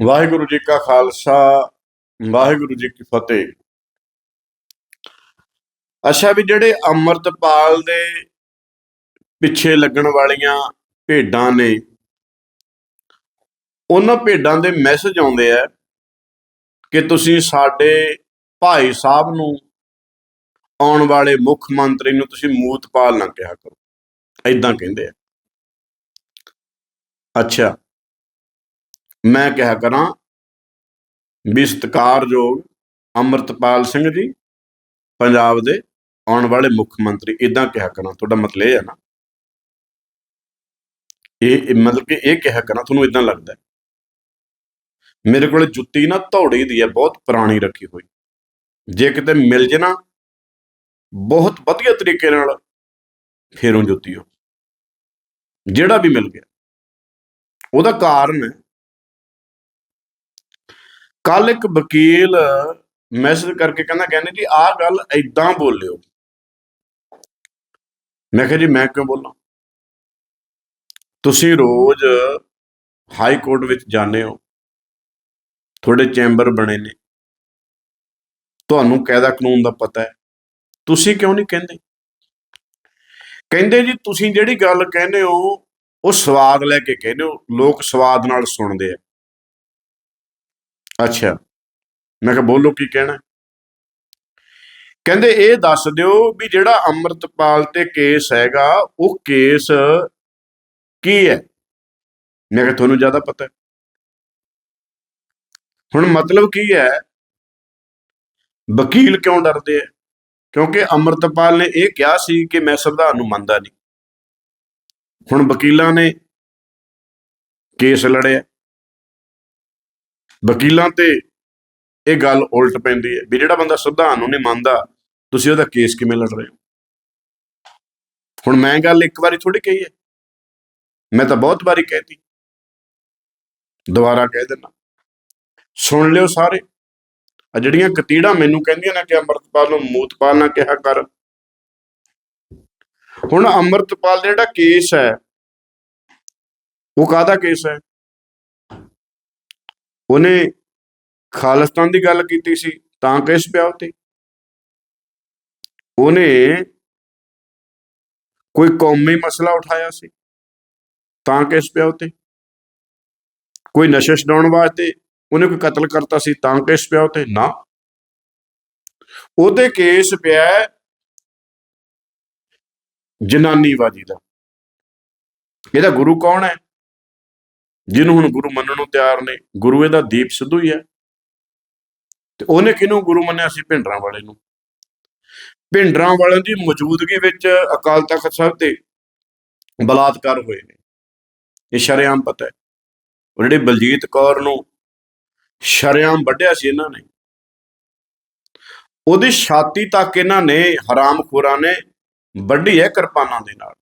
ਵਾਹਿਗੁਰੂ ਜੀ ਕਾ ਖਾਲਸਾ, ਵਾਹਿਗੁਰੂ ਜੀ ਕੀ ਫਤਿਹ। ਅੱਛਾ ਵੀ ਜਿਹੜੇ ਅੰਮ੍ਰਿਤਪਾਲ ਦੇ ਪਿੱਛੇ ਲੱਗਣ ਵਾਲੀਆਂ ਭੇਡਾਂ ਨੇ, ਉਹਨਾਂ ਭੇਡਾਂ ਦੇ ਮੈਸੇਜ ਆਉਂਦੇ ਆ ਕਿ ਤੁਸੀਂ ਸਾਡੇ ਭਾਈ ਸਾਹਿਬ ਨੂੰ ਆਉਣ ਵਾਲੇ ਮੁੱਖ ਮੰਤਰੀ ਨੂੰ ਤੁਸੀਂ ਮੂਤਪਾਲ ਨਾ ਕਿਹਾ ਕਰੋ। ਐਦਾਂ ਕਹਿੰਦੇ ਆ। ਅੱਛਾ ਮੈਂ ਕਿਹਾ ਕਰਾਂ ਵੀ ਸਤਿਕਾਰਯੋਗ ਅੰਮ੍ਰਿਤਪਾਲ ਸਿੰਘ ਜੀ, ਪੰਜਾਬ ਦੇ ਆਉਣ ਵਾਲੇ ਮੁੱਖ ਮੰਤਰੀ ਇਦਾਂ ਕਿਹਾ ਕਰਾਂ, ਤੁਹਾਡਾ ਮਤਲਬ ਇਹ ਹੈ ਨਾ? ਇਹ ਮਤਲਬ ਕਿ ਇਹ ਕਿਹਾ ਕਰਾਂ, ਤੁਹਾਨੂੰ ਇਦਾਂ ਲੱਗਦਾ ਮੇਰੇ ਕੋਲ ਜੁੱਤੀ ਨਾ ਧੌੜੀ ਦੀ ਹੈ, ਬਹੁਤ ਪੁਰਾਣੀ ਰੱਖੀ ਹੋਈ। ਜੇ ਕਿਤੇ ਮਿਲ ਜੇ ਨਾ, ਬਹੁਤ ਵਧੀਆ ਤਰੀਕੇ ਨਾਲ ਫੇਰੋਂ ਜੁੱਤੀ ਉਹ ਜਿਹੜਾ ਵੀ ਮਿਲ ਗਿਆ। ਉਹਦਾ ਕਾਰਨ ਹੈ ਕੱਲ ਇੱਕ ਵਕੀਲ ਮੈਸੇਜ ਕਰਕੇ ਕਹਿੰਦਾ ਕਹਿੰਦੇ ਜੀ ਆਹ ਗੱਲ ਐਦਾਂ ਬੋਲਿਓ। ਮੈਂ ਕਿਹਾ ਜੀ ਮੈਂ ਕਿਉਂ ਬੋਲਾਂ? ਤੁਸੀਂ ਰੋਜ਼ ਹਾਈ ਕੋਰਟ ਵਿੱਚ ਜਾਂਦੇ ਹੋ। ਤੁਹਾਡੇ ਚੈਂਬਰ ਬਣੇ ਨੇ। ਤੁਹਾਨੂੰ ਕਾਇਦਾ ਕਾਨੂੰਨ ਦਾ ਪਤਾ ਹੈ। ਤੁਸੀਂ ਕਿਉਂ ਨਹੀਂ ਕਹਿੰਦੇ? ਕਹਿੰਦੇ ਜੀ ਤੁਸੀਂ ਜਿਹੜੀ ਗੱਲ ਕਹਿੰਦੇ ਹੋ ਉਹ ਸਵਾਦ ਲੈ ਕੇ ਕਹਿੰਦੇ ਹੋ। ਲੋਕ ਸਵਾਦ ਨਾਲ ਸੁਣਦੇ ਆ। ਅੱਛਾ। ਮੈਂ ਕਿਹਾ, ਬੋਲੋ ਕੀ ਕਹਿਣਾ? ਕਹਿੰਦੇ, ਇਹ ਦੱਸ ਦਿਓ ਵੀ ਜਿਹੜਾ ਅੰਮ੍ਰਿਤਪਾਲ ਤੇ ਕੇਸ ਹੈਗਾ, ਉਹ ਕੇਸ ਕੀ ਹੈ? ਮੈਂ ਕਿਹਾ, ਤੁਹਾਨੂੰ ਜ਼ਿਆਦਾ ਪਤਾ ਹੁਣ ਮਤਲਬ ਕੀ ਹੈ? ਵਕੀਲ ਕਿਉਂ ਡਰਦੇ ਆ? ਕਿਉਂਕਿ ਅੰਮ੍ਰਿਤਪਾਲ ਨੇ ਇਹ ਕਿਹਾ ਸੀ ਕਿ ਮੈਂ ਸੰਵਿਧਾਨ ਨੂੰ ਮੰਨਦਾ ਨਹੀਂ। ਹੁਣ ਵਕੀਲਾਂ ਨੇ ਕੇਸ ਲੜਿਆ। ਵਕੀਲਾਂ ਤੇ ਇਹ ਗੱਲ ਉਲਟ ਪੈਂਦੀ ਹੈ ਵੀ ਜਿਹੜਾ ਬੰਦਾ ਸੰਵਿਧਾਨ ਨੂੰ ਨਹੀਂ ਮੰਨਦਾ, ਤੁਸੀਂ ਉਹਦਾ ਕੇਸ ਕਿਵੇਂ ਲੜ ਰਹੇ ਹੋ? ਹੁਣ ਮੈਂ ਗੱਲ ਇੱਕ ਵਾਰੀ ਥੋੜੀ ਕਹੀ ਹੈ। ਮੈਂ ਤਾਂ ਬਹੁਤ ਵਾਰੀ ਕਹਿਤੀ। ਦੁਬਾਰਾ ਕਹਿ ਦਿੰਦਾ। ਸੁਣ ਲਿਓ ਸਾਰੇ। ਆ ਜਿਹੜੀਆਂ ਕਤੀੜਾ ਮੈਨੂੰ ਕਹਿੰਦੀਆਂ ਨੇ ਕਿ ਅੰਮ੍ਰਿਤਪਾਲ ਨੂੰ ਮੂਤਪਾਲ ਨਾ ਕਿਹਾ ਕਰ। ਹੁਣ ਅੰਮ੍ਰਿਤਪਾਲ ਦਾ ਜਿਹੜਾ ਕੇਸ ਹੈ, ਉਹ ਕਾਹਦਾ ਕੇਸ ਹੈ? ਉਹਨੇ ਖਾਲਿਸਤਾਨ ਦੀ ਗੱਲ ਕੀਤੀ ਸੀ, ਤਾਂ ਕੇਸ ਪਿਆ ਉਤੇ? ਉਹਨੇ ਕੋਈ ਕੌਮੀ ਮਸਲਾ ਉਠਾਇਆ ਸੀ, ਤਾਂ ਕੇਸ ਪਿਆ ਉਤੇ? ਕੋਈ ਨਸ਼ਾ ਛਡਾਉਣ ਵਾਸਤੇ ਉਹਨੇ ਕੋਈ ਕਤਲ ਕਰਤਾ ਸੀ, ਤਾਂ ਕੇਸ ਪਿਆ ਉਤੇ? ਨਾ। ਉਹਦੇ ਕੇਸ ਪਿਆ ਜਨਾਨੀਵਾਦੀ ਦਾ। ਇਹਦਾ ਗੁਰੂ ਕੌਣ ਹੈ? ਜਿਹਨੂੰ ਹੁਣ ਗੁਰੂ ਮੰਨਣ ਨੂੰ ਤਿਆਰ ਨੇ, ਗੁਰੂ ਇਹਦਾ ਦੀਪ ਸਿੱਧੂ ਹੀ ਹੈ। ਤੇ ਉਹਨੇ ਕਿਹਨੂੰ ਗੁਰੂ ਮੰਨਿਆ ਸੀ? ਭਿੰਡਰਾਂ ਵਾਲੇ ਨੂੰ। ਭਿੰਡਰਾਂ ਵਾਲਿਆਂ ਦੀ ਮੌਜੂਦਗੀ ਵਿੱਚ ਅਕਾਲ ਤਖਤ ਸਾਹਿਬ ਤੇ ਬਲਾਤਕਾਰ ਹੋਏ ਨੇ। ਇਹ ਸ਼ਰੇਆਮ ਪਤਾ ਹੈ। ਉਹ ਜਿਹੜੇ ਬਲਜੀਤ ਕੌਰ ਨੂੰ ਸ਼ਰੇਆਮ ਵੱਢਿਆ ਸੀ ਇਹਨਾਂ ਨੇ। ਉਹਦੀ ਛਾਤੀ ਤੱਕ ਇਹਨਾਂ ਨੇ ਹਰਾਮਖੋਰਾਂ ਨੇ ਵੱਢੀ ਹੈ ਕਿਰਪਾਨਾਂ ਦੇ ਨਾਲ।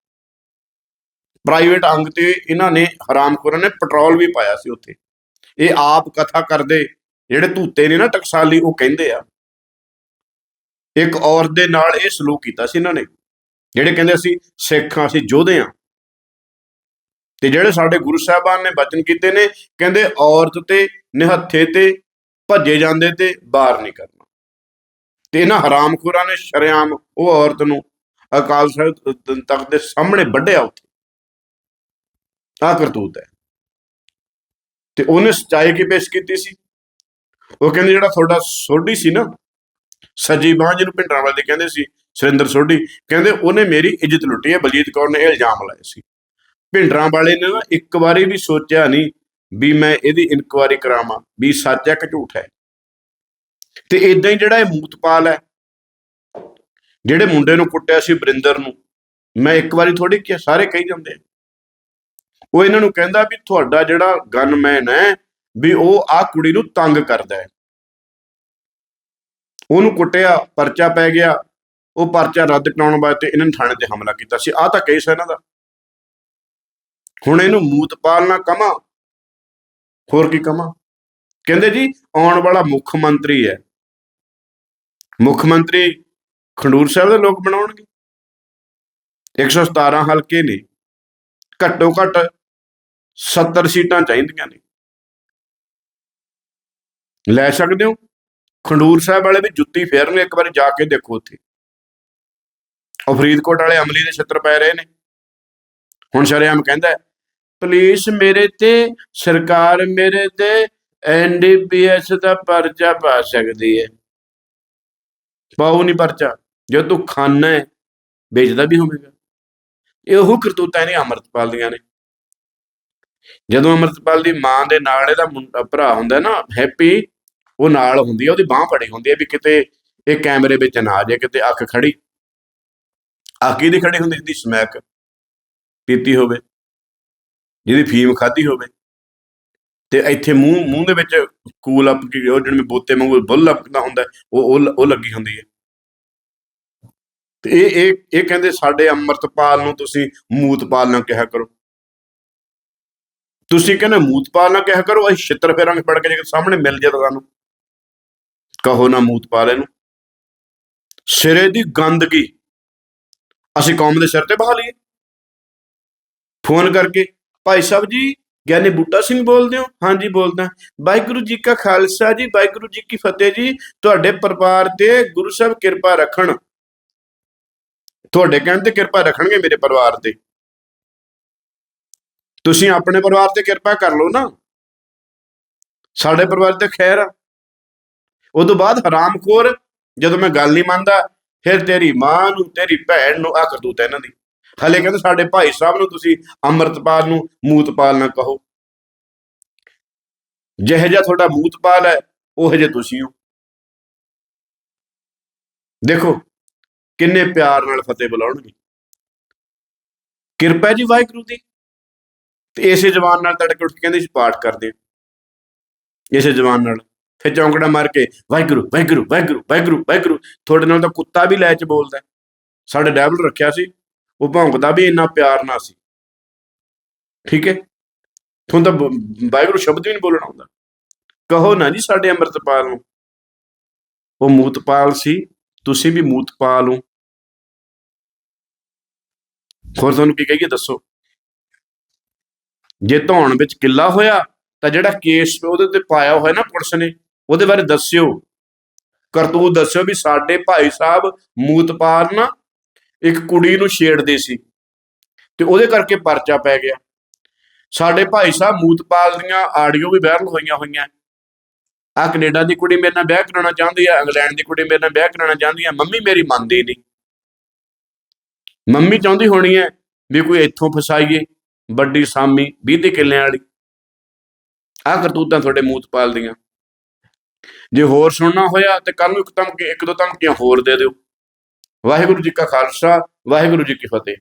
ਪ੍ਰਾਈਵੇਟ ਅੰਗ ਤੇ ਇਹਨਾਂ ਨੇ ਹਰਾਮਖੋਰਾਂ ਨੇ ਪੈਟਰੋਲ ਵੀ ਪਾਇਆ ਸੀ ਉੱਥੇ। ਇਹ ਆਪ ਕਥਾ ਕਰਦੇ, ਜਿਹੜੇ ਧੂਤੇ ਨੇ ਨਾ ਟਕਸਾਲੀ, ਉਹ ਕਹਿੰਦੇ ਆ। ਇੱਕ ਔਰਤ ਦੇ ਨਾਲ ਇਹ ਸਲੂਕ ਕੀਤਾ ਸੀ ਇਹਨਾਂ ਨੇ, ਜਿਹੜੇ ਕਹਿੰਦੇ ਅਸੀਂ ਸਿੱਖ ਹਾਂ, ਅਸੀਂ ਯੋਧੇ ਹਾਂ। ਤੇ ਜਿਹੜੇ ਸਾਡੇ ਗੁਰੂ ਸਾਹਿਬਾਨ ਨੇ ਬਚਨ ਕੀਤੇ ਨੇ, ਕਹਿੰਦੇ ਔਰਤ ਤੇ ਨਿਹੱਥੇ ਤੇ ਭੱਜੇ ਜਾਂਦੇ ਤੇ ਬਾਹਰ ਨਹੀਂ ਕਰਨਾ। ਤੇ ਇਹਨਾਂ ਹਰਾਮਖੋਰਾਂ ਨੇ ਸ਼ਰੇਆਮ ਉਹ ਔਰਤ ਨੂੰ ਅਕਾਲ ਸਾਹਿਬ ਤਖਤ ਦੇ ਸਾਹਮਣੇ ਵੱਢਿਆ ਉੱਥੇ। ਆ ਕਰਤੂਤ ਹੈ। ਤੇ ਉਹਨੇ ਸਚਾਈ ਕੀ ਪੇਸ਼ ਕੀਤੀ ਸੀ? ਉਹ ਕਹਿੰਦੇ ਜਿਹੜਾ ਤੁਹਾਡਾ ਸੋਢੀ ਸੀ ਨਾ, ਸੱਜੀ ਬਾਂਹ ਜਿਹਨੂੰ ਭਿੰਡਰਾਂ ਵਾਲੇ ਕਹਿੰਦੇ ਸੀ, ਸੁਰਿੰਦਰ ਸੋਢੀ, ਕਹਿੰਦੇ ਉਹਨੇ ਮੇਰੀ ਇੱਜ਼ਤ ਲੁੱਟੀ ਹੈ, ਬਲਜੀਤ ਕੌਰ ਨੇ ਇਹ ਇਲਜ਼ਾਮ ਲਾਏ ਸੀ। ਭਿੰਡਰਾਂ ਵਾਲੇ ਨੇ ਨਾ ਇੱਕ ਵਾਰੀ ਵੀ ਸੋਚਿਆ ਨਹੀਂ ਵੀ ਮੈਂ ਇਹਦੀ ਇਨਕੁਆਇਰੀ ਕਰਾਵਾਂ, ਵੀ ਸੱਚ ਹੈ ਕਿ ਝੂਠ ਹੈ। ਤੇ ਇਦਾਂ ਹੀ ਜਿਹੜਾ ਇਹ ਮੂਤਪਾਲ ਹੈ, ਜਿਹੜੇ ਮੁੰਡੇ ਨੂੰ ਕੁੱਟਿਆ ਸੀ ਬਰਿੰਦਰ ਨੂੰ, ਮੈਂ ਇੱਕ ਵਾਰੀ ਥੋੜੀ ਕਿਹਾ, ਸਾਰੇ ਕਹੀ ਜਾਂਦੇ ਆ। ਉਹ ਇਹਨਾਂ ਨੂੰ ਕਹਿੰਦਾ ਵੀ ਤੁਹਾਡਾ ਜਿਹੜਾ ਗਨਮੈਨ ਹੈ ਵੀ ਉਹ ਆ ਕੁੜੀ ਨੂੰ ਤੰਗ ਕਰਦਾ ਹੈ। ਉਹਨੂੰ ਕੁੱਟਿਆ, ਪਰਚਾ ਪੈ ਗਿਆ, ਉਹ ਪਰਚਾ ਰੱਦ ਕਰਾਉਣ ਵਾਸਤੇ ਇਹਨਾਂ ਨੇ ਥਾਣੇ ਤੇ ਹਮਲਾ ਕੀਤਾ ਸੀ। ਆ ਤਾਂ ਕੇਸ ਹੈ ਇਹਨਾਂ ਦਾ। ਹੁਣ ਇਹਨੂੰ ਮੂਤਪਾਲ ਨਾ ਕਮਾ। ਹੋਰ ਕੀ ਕਮਾ? ਕਹਿੰਦੇ ਜੀ, ਆਉਣ ਵਾਲਾ ਮੁੱਖ ਮੰਤਰੀ ਹੈ। ਮੁੱਖ ਮੰਤਰੀ ਖੰਡੂਰ ਸਾਹਿਬ ਦੇ ਲੋਕ ਬਣਾਉਣਗੇ। 117 ਹਲਕੇ ਨੇ। ਘੱਟੋ ਘੱਟ 70 ਸੀਟਾਂ ਚਾਹੀਦੀਆਂ ਨੇ। ਲੈ ਸਕਦੇ ਹੋ? ਖੰਡੂਰ ਸਾਹਿਬ ਵਾਲੇ ਵੀ ਜੁੱਤੀ ਫੇਰਨਗੇ ਇੱਕ ਵਾਰੀ ਜਾ ਕੇ ਦੇਖੋ ਉੱਥੇ। ਉਹ ਫਰੀਦਕੋਟ ਵਾਲੇ ਅਮਲੀ ਦੇ ਛਿੱਤਰ ਪੈ ਰਹੇ ਨੇ। ਹੁਣ ਸ਼ਰੇਆਮ ਕਹਿੰਦਾ, ਪੁਲਿਸ ਮੇਰੇ ਤੇ, ਸਰਕਾਰ ਮੇਰੇ ਤੇ ਐਨਡੀਪੀਐਸ ਦਾ ਪਰਚਾ ਪਾ ਸਕਦੀ ਹੈ। ਪਾਉ ਨਹੀਂ ਪਰਚਾ, ਜੇ ਤੂੰ ਖਾਨਾ ਹੈ, ਵੇਚਦਾ ਵੀ ਹੋਵੇਗਾ। ਇਹ ਉਹ ਕਰਤੂਤਾਂ ਨੇ ਅਮਰਤਪਾਲ ਦੀਆਂ ਨੇ। ਜਦੋਂ ਅਮਰਤਪਾਲ ਦੀ ਮਾਂ ਦੇ ਨਾਲ ਇਹਦਾ ਮੁੰਡਾ, ਭਰਾ ਹੁੰਦਾ ਨਾ, ਹੈਪੀ, ਉਹ ਨਾਲ ਹੁੰਦੀ ਹੈ ਉਹਦੀ ਬਾਹ ਫੜੀ ਹੁੰਦੀ ਹੈ ਵੀ ਕਿਤੇ ਇਹ ਕੈਮਰੇ ਵਿੱਚ ਨਾ ਆ ਜਾਏ, ਕਿਤੇ ਅੱਖ ਖੜੀ। ਅੱਖ ਦੀ ਖੜੀ ਹੁੰਦੀ, ਜਿਹਦੀ ਸਮੈਕ ਪੀਤੀ ਹੋਵੇ, ਜਿਹਦੀ ਫੀਮ ਖਾਧੀ ਹੋਵੇ। ਤੇ ਇੱਥੇ ਮੂੰਹ ਮੂੰਹ ਦੇ ਵਿੱਚ ਕੂਲ ਅਪ ਕੀ, ਉਹ ਜਿਹੜੇ ਬੋਤੇ ਵਾਂਗੂ ਬੁੱਲ ਲਪਕਦਾ ਹੁੰਦਾ, ਉਹ ਉਹ ਲੱਗੀ ਹੁੰਦੀ ਹੈ ਤੇ ਇਹ ਇਹ ਇਹ ਕਹਿੰਦੇ ਸਾਡੇ ਅੰਮ੍ਰਿਤਪਾਲ ਨੂੰ ਤੁਸੀਂ ਮੂਤਪਾਲ ਨਾਲ ਕਿਹਾ ਕਰੋ। ਤੁਸੀਂ ਕਹਿੰਦੇ ਮੂਤਪਾਲ ਨਾ ਕਿਹਾ ਕਰੋ, ਅਸੀਂ ਛਿੱਤਰ ਫੇਰਾਂਗੇ, ਫੜ ਕੇ ਜੇ ਸਾਹਮਣੇ ਮਿਲ ਜੇ ਤਾਂ ਸਾਨੂੰ। ਕਹੋ ਨਾ ਮੂਤਪਾਲ ਇਹਨੂੰ। ਸਿਰੇ ਦੀ ਗੰਦਗੀ ਅਸੀਂ ਕੌਮ ਦੇ ਸਿਰ ਤੇ ਬਹਾ ਲਈਏ। ਫੋਨ ਕਰਕੇ, ਭਾਈ ਸਾਹਿਬ ਜੀ, ਗਿਆਨੀ ਬੂਟਾ ਸਿੰਘ ਬੋਲਦੇ ਹੋ? ਹਾਂਜੀ, ਬੋਲਦਾ। ਵਾਹਿਗੁਰੂ ਜੀ ਕਾ ਖਾਲਸਾ ਜੀ, ਵਾਹਿਗੁਰੂ ਜੀ ਕੀ ਫਤਿਹ ਜੀ। ਤੁਹਾਡੇ ਪਰਿਵਾਰ ਤੇ ਗੁਰੂ ਸਾਹਿਬ ਕਿਰਪਾ ਰੱਖਣ। ਤੁਹਾਡੇ ਕਹਿਣ ਤੇ ਕਿਰਪਾ ਰੱਖਣਗੇ ਮੇਰੇ ਪਰਿਵਾਰ ਤੇ। ਤੁਸੀਂ ਆਪਣੇ ਪਰਿਵਾਰ ਤੇ ਕਿਰਪਾ ਕਰ ਲਓ ਨਾ। ਸਾਡੇ ਪਰਿਵਾਰ ਤੇ ਖੈਰ ਆ। ਉਹ ਤੋਂ ਬਾਅਦ ਹਰਾਮਖੋਰ ਜਦੋਂ ਮੈਂ ਗੱਲ ਨਹੀਂ ਮੰਨਦਾ, ਫਿਰ ਤੇਰੀ ਮਾਂ ਨੂੰ, ਤੇਰੀ ਭੈਣ ਨੂੰ ਆ ਕਰਤੂਤ ਇਹਨਾਂ ਦੀ। ਹਲੇ ਕਹਿੰਦੇ ਸਾਡੇ ਭਾਈ ਸਾਹਿਬ ਨੂੰ ਤੁਸੀਂ ਅੰਮ੍ਰਿਤਪਾਲ ਨੂੰ ਮੂਤਪਾਲ ਨਾ ਕਹੋ। ਜਿਹੇ ਜਿਹਾ ਤੁਹਾਡਾ ਮੂਤਪਾਲ ਹੈ, ਉਹ ਜਿਹੇ ਤੁਸੀਂ ਹੋ। ਦੇਖੋ, ਕਿੰਨੇ ਪਿਆਰ ਨਾਲ ਫਤਿਹ ਬੁਲਾਉਣਗੇ। ਕਿਰਪਾ ਜੀ ਵਾਹਿਗੁਰੂ ਦੀ। ਤੇ ਇਸੇ ਜ਼ਬਾਨ ਨਾਲ ਤੜਕੇ ਉੱਠ ਕੇ ਕਹਿੰਦੇ ਸੀ, ਪਾਠ ਕਰਦੇ ਹਾਂ। ਇਸੇ ਜ਼ਬਾਨ ਨਾਲ। ਫਿਰ ਚੌਂਕੜਾ ਮਾਰ ਕੇ, ਵਾਹਿਗੁਰੂ ਵਾਹਿਗੁਰੂ ਵਾਹਿਗੁਰੂ ਵਾਹਿਗੁਰੂ ਵਾਹਿਗੁਰੂ। ਤੁਹਾਡੇ ਨਾਲ ਤਾਂ ਕੁੱਤਾ ਵੀ ਲੈ ਚ ਬੋਲਦਾ। ਸਾਡੇ ਡੈਵਲ ਰੱਖਿਆ ਸੀ। ਉਹ ਭੌਂਕਦਾ ਵੀ ਇੰਨਾ ਪਿਆਰ ਨਾ ਸੀ। ਠੀਕ ਹੈ? ਤੁਹਾਨੂੰ ਤਾਂ ਬ- ਵਾਹਿਗੁਰੂ ਸ਼ਬਦ ਵੀ ਨਹੀਂ ਬੋਲਣਾ ਆਉਂਦਾ। ਕਹੋ ਨਾ ਜੀ ਸਾਡੇ ਅੰਮ੍ਰਿਤਪਾਲ ਨੂੰ। ਉਹ ਮੂਤਪਾਲ ਸੀ। ਤੁਸੀਂ ਵੀ ਮੂਤਪਾਲ ਹੋ। ਹੋਰ ਤੁਹਾਨੂੰ ਕੀ ਕਹੀਏ? ਦੱਸੋ। ਜੇ ਧੌਣ ਵਿੱਚ ਕਿੱਲਾ ਹੋਇਆ, ਤਾਂ ਜਿਹੜਾ ਕੇਸ ਉਹਦੇ ਤੇ ਪਾਇਆ ਹੋਇਆ ਨਾ ਪੁਲਿਸ ਨੇ, ਉਹਦੇ ਬਾਰੇ ਦੱਸਿਓ। ਕਰਤੂਤ ਦੱਸਿਓ ਵੀ ਸਾਡੇ ਭਾਈ ਸਾਹਿਬ ਮੂਤਪਾਲ ਨਾ ਇੱਕ ਕੁੜੀ ਨੂੰ ਛੇੜਦੇ ਸੀ ਤੇ ਉਹਦੇ ਕਰਕੇ ਪਰਚਾ ਪੈ ਗਿਆ। ਸਾਡੇ ਭਾਈ ਸਾਹਿਬ ਮੂਤਪਾਲ ਦੀਆਂ ਆਡੀਓ ਵੀ ਵਾਇਰਲ ਹੋਈਆਂ ਹੋਈਆਂ। ਆ ਕੈਨੇਡਾ ਦੀ ਕੁੜੀ ਮੇਰੇ ਨਾਲ ਵਿਆਹ ਕਰਾਉਣਾ ਚਾਹੁੰਦੀ ਆ, ਇੰਗਲੈਂਡ ਦੀ ਕੁੜੀ ਮੇਰੇ ਨਾਲ ਵਿਆਹ ਕਰਾਉਣਾ ਚਾਹੁੰਦੀ ਆ, ਮੰਮੀ ਮੇਰੀ ਮੰਨਦੀ ਨਹੀਂ। ਮੰਮੀ ਚਾਹੁੰਦੀ ਹੋਣੀ ਹੈ ਵੀ ਕੋਈ ਇੱਥੋਂ ਫਸਾਈਏ। ਵੱਡੀ ਸਾਮੀ 20 ਦੇ ਕਿੱਲਿਆਂ ਵਾਲੀ। ਆ ਕਰਤੂਤਾਂ ਤੁਹਾਡੇ ਮੂਤਪਾਲ ਦੀਆਂ ਜੇ ਹੋਰ ਸੁਣਨਾ ਹੋਇਆ ਤੇ ਕੱਲ ਨੂੰ ਇੱਕ ਧਮਕੀ, ਇੱਕ ਦੋ ਧਮਕੀਆਂ ਹੋਰ ਦੇ ਦਿਓ। ਵਾਹਿਗੁਰੂ ਜੀ ਕਾ ਖਾਲਸਾ, ਵਾਹਿਗੁਰੂ ਜੀ ਕੀ ਫਤਿਹ।